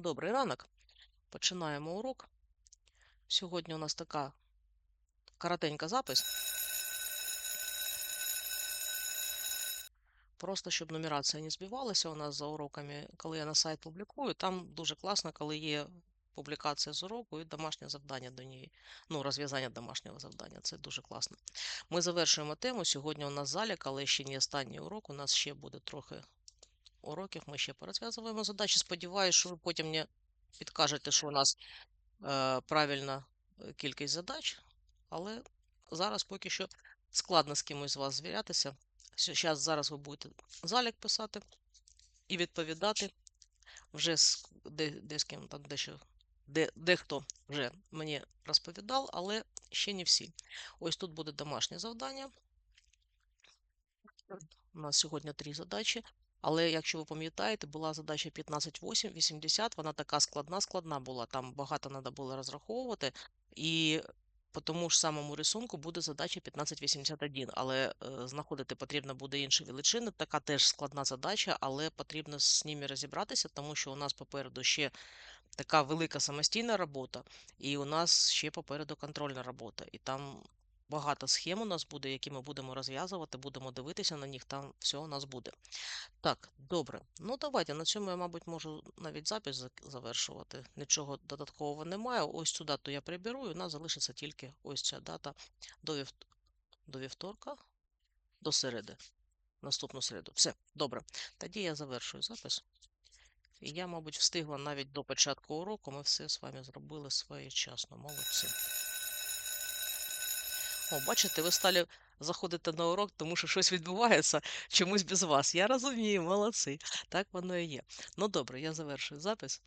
Добрий ранок. Починаємо урок. Сьогодні у нас така коротенька запис. Просто щоб нумерація не збивалася у нас за уроками, коли я на сайт публікую, там дуже класно, коли є публікація з уроку і домашнє завдання до неї. Ну, розв'язання домашнього завдання. Це дуже класно. Ми завершуємо тему. Сьогодні у нас залік, але ще не останній урок. У нас ще буде трохи уроків. Ми ще порозв'язуємо задачі. Сподіваюсь, що ви потім не підкажете, що у нас е, правильна е, кількість задач, але зараз поки що складно з кимось з вас звірятися. Зараз зараз ви будете залік писати і відповідати вже з де, там дещо. Де, дехто вже мені розповідав, але ще не всі. Ось тут буде домашнє завдання. У нас сьогодні три задачі. Але якщо ви пам'ятаєте, була задача 15.8, 80, вона така складна, складна була. Там багато треба було розраховувати. І по тому ж самому рисунку буде задача 1581, але е, знаходити потрібно буде інші величини. Така теж складна задача, але потрібно з ними розібратися, тому що у нас попереду ще така велика самостійна робота, і у нас ще попереду контрольна робота. І там багато схем у нас буде, які ми будемо розв'язувати, будемо дивитися на них, там все у нас буде. Так, добре. Ну давайте. На цьому я, мабуть, можу навіть запис завершувати. Нічого додаткового немає. Ось цю дату я приберу, і у нас залишиться тільки ось ця дата до, вівт... до вівторка, до середи. Наступну середу. Все, добре. Тоді я завершую запис. І я, мабуть, встигла навіть до початку уроку. Ми все з вами зробили своєчасно. Молодці. О, бачите, ви стали заходити на урок, тому що щось відбувається чомусь без вас. Я розумію, молодці. Так воно і є. Ну добре, я завершую запис.